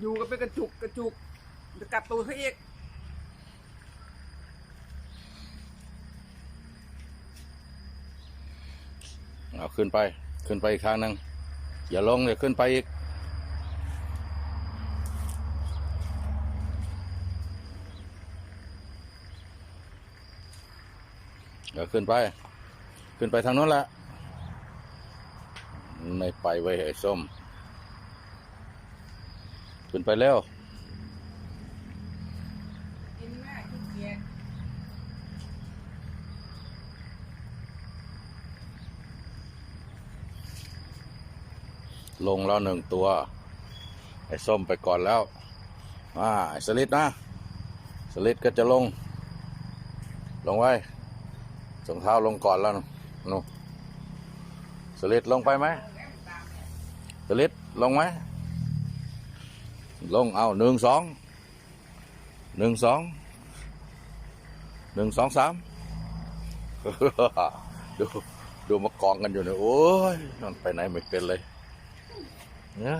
อยู่กันเป็นกระจุกกระจุกจะกัดตัวเขาอีกเอาขึ้นไป ขึ้นไปอีกครั้งหนึ่งอย่าลงเดี๋ยขึ้นไปอีก เดี๋ยวขึ้นไป ขึ้นไปทางนู้นละ ไม่ไปไว้ยไอ้ส้ม ขึ้นไปแม่ขี้เกียจลงแล้วหนึ่งตัว ไอ้ส้มไปก่อนแล้วอ่าไอ้สลิดนะ สลิดก็จะลง ลงไว้ส่งเท้าลงก่อนแล้วนูสลิดลงไปไหมสลิดลงไหม ลงเอาหนึ่งสองหนึ่งสองหนึ่งสองสามดูดูมากองกันอยู่เนี่ยโอ้ยมันไปไหนไม่เป็นเลยเนี่ย